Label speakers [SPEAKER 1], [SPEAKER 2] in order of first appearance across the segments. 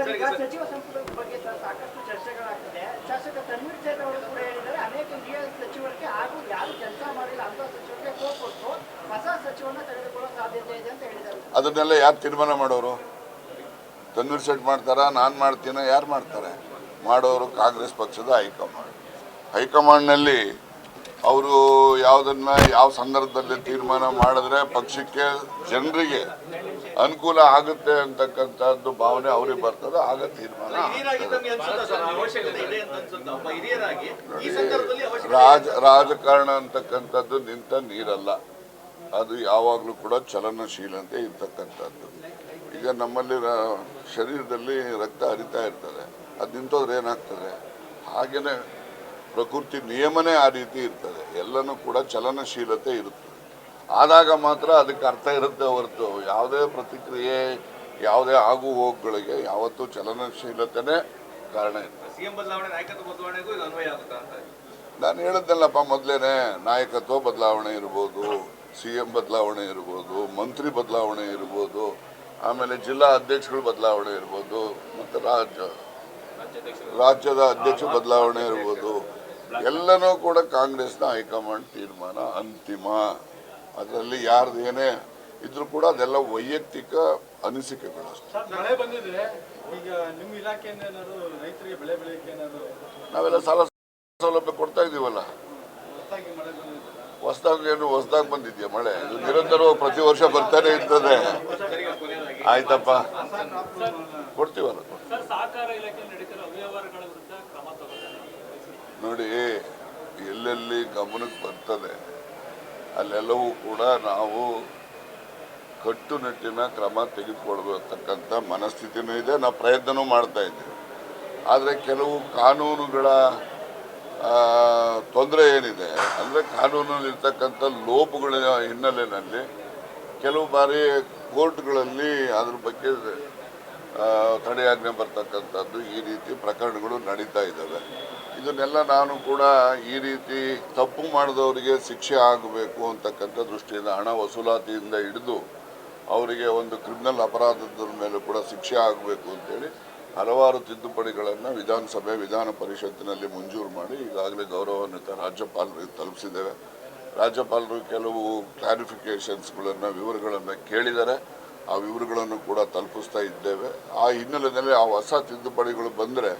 [SPEAKER 1] Sir ಈಗ ಸಚಿವ ಸಂಪುಟದ ಬಗ್ಗೆ ಸರ್ ಸಾಕಷ್ಟು ಚರ್ಚೆಗಳಾಗ್ತಿದೆ. ಶಾಸಕ ತನ್ವೀರ್ ಸೇಠ್ ಅವರು ಕೂಡ ಹೇಳಿದ್ದಾರೆ ಅನೇಕ ಹಿರಿಯ ಸಚಿವರಿಗೆ ಹಾಗೂ ಯಾರು ಕೆಲಸ ಮಾಡಿಲ್ಲ ಅಂತ ಸಚಿವರಿಗೆ ಕೊಟ್ಟು ಹೊಸ ಸಚಿವರನ್ನ ತೆಗೆದುಕೊಳ್ಳೋ ಸಾಧ್ಯತೆ ಇದೆ ಅಂತ ಹೇಳಿದ್ದಾರೆ.
[SPEAKER 2] ಅದನ್ನೆಲ್ಲ ಯಾರು ತೀರ್ಮಾನ ಮಾಡೋರು? ತನ್ವೀರ್ ಶೆಟ್ಟಿ ಮಾಡ್ತಾರಾ? ನಾನು ಮಾಡ್ತೀನ? ಯಾರು ಮಾಡ್ತಾರೆ? ಮಾಡೋರು ಕಾಂಗ್ರೆಸ್ ಪಕ್ಷದ ಹೈಕಮಾಂಡ್. ಹೈಕಮಾಂಡ್ನಲ್ಲಿ ಅವರು ಯಾವುದನ್ನ ಯಾವ ಸಂದರ್ಭದಲ್ಲಿ ತೀರ್ಮಾನ ಮಾಡಿದ್ರೆ ಪಕ್ಷಕ್ಕೆ ಜನರಿಗೆ ಅನುಕೂಲ ಆಗುತ್ತೆ ಅಂತಕ್ಕಂಥದ್ದು ಭಾವನೆ ಅವ್ರಿಗೆ ಬರ್ತದೆ ಆಗ ತೀರ್ಮಾನ ರಾಜ ರಾಜಕಾರಣ ಅಂತಕ್ಕಂಥದ್ದು ನಿಂತ ನೀರಲ್ಲ. ಅದು ಯಾವಾಗಲೂ ಕೂಡ ಚಲನಶೀಲತೆ ಇರ್ತಕ್ಕಂಥದ್ದು. ಈಗ ನಮ್ಮಲ್ಲಿ ಶರೀರದಲ್ಲಿ ರಕ್ತ ಹರಿತಾ ಇರ್ತದೆ. ಅದು ನಿಂತೋದ್ರೆ ಏನಾಗ್ತದೆ? ಹಾಗೇನೆ ಪ್ರಕೃತಿ ನಿಯಮನೇ ಆ ರೀತಿ ಇರ್ತದೆ. ಎಲ್ಲನೂ ಕೂಡ ಚಲನಶೀಲತೆ ಇರುತ್ತದೆ ಆದಾಗ ಮಾತ್ರ ಅದಕ್ಕೆ ಅರ್ಥ ಇರುತ್ತೆ ಹೊರತು. ಯಾವುದೇ ಪ್ರತಿಕ್ರಿಯೆ ಯಾವುದೇ ಆಗು ಹೋಗುಗಳಿಗೆ ಯಾವತ್ತೂ ಚಲನಶೀಲತೆನೇ ಕಾರಣ ನಾನು ಹೇಳಿದ್ದೆಲ್ಲಪ್ಪ ಮೊದಲೇನೆ ನಾಯಕತ್ವ ಬದಲಾವಣೆ ಇರ್ಬೋದು ಸಿ ಎಂ ಬದಲಾವಣೆ ಇರ್ಬೋದು ಮಂತ್ರಿ ಬದಲಾವಣೆ ಇರ್ಬೋದು ಆಮೇಲೆ ಜಿಲ್ಲಾ ಅಧ್ಯಕ್ಷಗಳು ಬದಲಾವಣೆ ಇರ್ಬೋದು ಮತ್ತು ರಾಜ್ಯ ರಾಜ್ಯದ ಅಧ್ಯಕ್ಷ ಬದಲಾವಣೆ ಇರ್ಬೋದು. ಎಲ್ಲನೂ ಕೂಡ ಕಾಂಗ್ರೆಸ್ನ ಹೈಕಮಾಂಡ್ ತೀರ್ಮಾನ ಅಂತಿಮ. ಅದರಲ್ಲಿ ಯಾರ್ದು ಏನೇ ಇದ್ರೂ ಕೂಡ ಅದೆಲ್ಲ ವೈಯಕ್ತಿಕ ಅನಿಸಿಕೆಗಳು ನಾವೆಲ್ಲ ಸಾಲ ಸೌಲಭ್ಯ ಕೊಡ್ತಾ ಇದೀವಲ್ಲ
[SPEAKER 3] ಹೊಸದಾಗಿ
[SPEAKER 2] ಏನು ಹೊಸದಾಗಿ ಬಂದಿದ್ಯಾ ಮಳೆ? ಇದು ನಿರಂತರವಾಗಿ ಪ್ರತಿ ವರ್ಷ ಬರ್ತಾನೆ ಇರ್ತದೆ. ಆಯ್ತಪ್ಪ. ಕೊಡ್ತೀವಲ್ಲ. ನೋಡಿ ಎಲ್ಲೆಲ್ಲಿ ಗಮನಕ್ಕೆ ಬರ್ತದೆ ಅಲ್ಲೆಲ್ಲವೂ ಕೂಡ ನಾವು ಕಟ್ಟುನಿಟ್ಟಿನ ಕ್ರಮ ತೆಗೆದುಕೊಳ್ಬೇಕಂತ ಮನಸ್ಥಿತಿನೂ ಇದೆ, ನಾವು ಪ್ರಯತ್ನವೂ ಮಾಡ್ತಾ ಇದ್ದೀವಿ. ಆದರೆ ಕೆಲವು ಕಾನೂನುಗಳ ತೊಂದರೆ ಏನಿದೆ, ಅಂದರೆ ಕಾನೂನಲ್ಲಿರ್ತಕ್ಕಂಥ ಲೋಪಗಳ ಹಿನ್ನೆಲೆಯಲ್ಲಿ ಕೆಲವು ಬಾರಿ ಕೋರ್ಟ್ಗಳಲ್ಲಿ ಅದ್ರ ಬಗ್ಗೆ ತಡೆಯಾಜ್ಞೆ ಬರ್ತಕ್ಕಂಥದ್ದು ಈ ರೀತಿ ಪ್ರಕರಣಗಳು ನಡೀತಾ ಇದ್ದಾವೆ. ಇದನ್ನೆಲ್ಲ ನಾನು ಕೂಡ ಈ ರೀತಿ ತಪ್ಪು ಮಾಡಿದವರಿಗೆ ಶಿಕ್ಷೆ ಆಗಬೇಕು ಅಂತಕ್ಕಂಥ ದೃಷ್ಟಿಯಿಂದ, ಹಣ ವಸೂಲಾತಿಯಿಂದ ಹಿಡಿದು ಅವರಿಗೆ ಒಂದು ಕ್ರಿಮಿನಲ್ ಅಪರಾಧದ ಮೇಲೆ ಕೂಡ ಶಿಕ್ಷೆ ಆಗಬೇಕು ಅಂತೇಳಿ ಹಲವಾರು ತಿದ್ದುಪಡಿಗಳನ್ನು ವಿಧಾನಸಭೆ, ವಿಧಾನ ಪರಿಷತ್ತಿನಲ್ಲಿ ಮಂಜೂರು ಮಾಡಿ ಈಗಾಗಲೇ ಗೌರವಾನ್ವಿತ ರಾಜ್ಯಪಾಲರಿಗೆ ತಲುಪಿಸಿದ್ದೇವೆ. ರಾಜ್ಯಪಾಲರು ಕೆಲವು ಕ್ಲಾರಿಫಿಕೇಷನ್ಸ್ಗಳನ್ನು ವಿವರಗಳನ್ನು ಕೇಳಿದ್ದಾರೆ. ಆ ವಿವರಗಳನ್ನು ಕೂಡ ತಲುಪಿಸ್ತಾ ಇದ್ದೇವೆ. ಆ ಹಿನ್ನೆಲೆಯಲ್ಲಿ ಆ ಹೊಸ ತಿದ್ದುಪಡಿಗಳು ಬಂದರೆ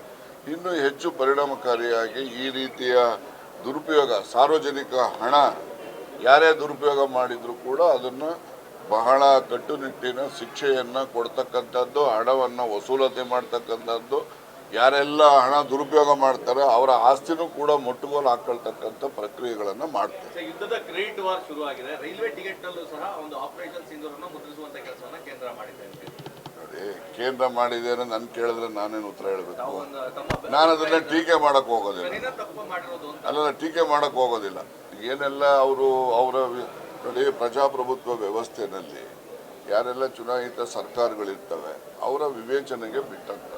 [SPEAKER 2] ಇನ್ನೂ ಹೆಚ್ಚು ಪರಿಣಾಮಕಾರಿಯಾಗಿ ಈ ರೀತಿಯ ದುರುಪಯೋಗ, ಸಾರ್ವಜನಿಕ ಹಣ ಯಾರೇ ದುರುಪಯೋಗ ಮಾಡಿದರೂ ಕೂಡ ಅದನ್ನು ಬಹಳ ಕಟ್ಟುನಿಟ್ಟಿನ ಶಿಕ್ಷೆಯನ್ನು ಕೊಡ್ತಕ್ಕಂಥದ್ದು, ಹಣವನ್ನು ವಸೂಲತೆ ಮಾಡ್ತಕ್ಕಂಥದ್ದು ಯಾರೆಲ್ಲ ಹಣ ದುರುಪಯೋಗ ಮಾಡ್ತಾರೆ ಅವರ ಆಸ್ತಿನೂ ಕೂಡ ಮುಟ್ಟುಗೋಲು ಹಾಕೊಳ್ತಕ್ಕಂಥ ಪ್ರಕ್ರಿಯೆಗಳನ್ನು ಮಾಡ್ತಾರೆ.
[SPEAKER 4] ಯುದ್ಧದ ಕ್ರೆಡಿಟ್ ವಾರ್ ಶುರುವಾಗಿದೆ. ರೈಲ್ವೆ ಟಿಕೆಟ್ನಲ್ಲೂ ಸಹ ಒಂದು ಆಪರೇಷನ್ ಸಿಂಧೂರನ್ನು ಮುದ್ರಿಸುವಂತ ಕೆಲಸವನ್ನ ಕೇಂದ್ರ ಮಾಡಿದೆ ಅಂತ ನನ್
[SPEAKER 2] ನೋಡಿ ಕೇಂದ್ರ ಮಾಡಿದ್ದೇನೆ ನನ್ನ ಕೇಳಿದ್ರೆ ನಾನೇನು ಉತ್ತರ ಹೇಳಬೇಕು? ನಾನು ಅದನ್ನ ಟೀಕೆ ಮಾಡಕ್ ಹೋಗೋದಿಲ್ಲ.
[SPEAKER 4] ಅಂತ.
[SPEAKER 2] ಅಲ್ಲ ಟೀಕೆ ಮಾಡಕ್ ಹೋಗೋದಿಲ್ಲ. ಏನೆಲ್ಲ ಅವರು ಅವರ ನೋಡಿ ಪ್ರಜಾಪ್ರಭುತ್ವ ವ್ಯವಸ್ಥೆನಲ್ಲಿ ಯಾರೆಲ್ಲ ಚುನಾಯಿತ ಸರ್ಕಾರಗಳಿರ್ತವೆ ಅವರ ವಿವೇಚನೆಗೆ ಬಿಟ್ಟಂತ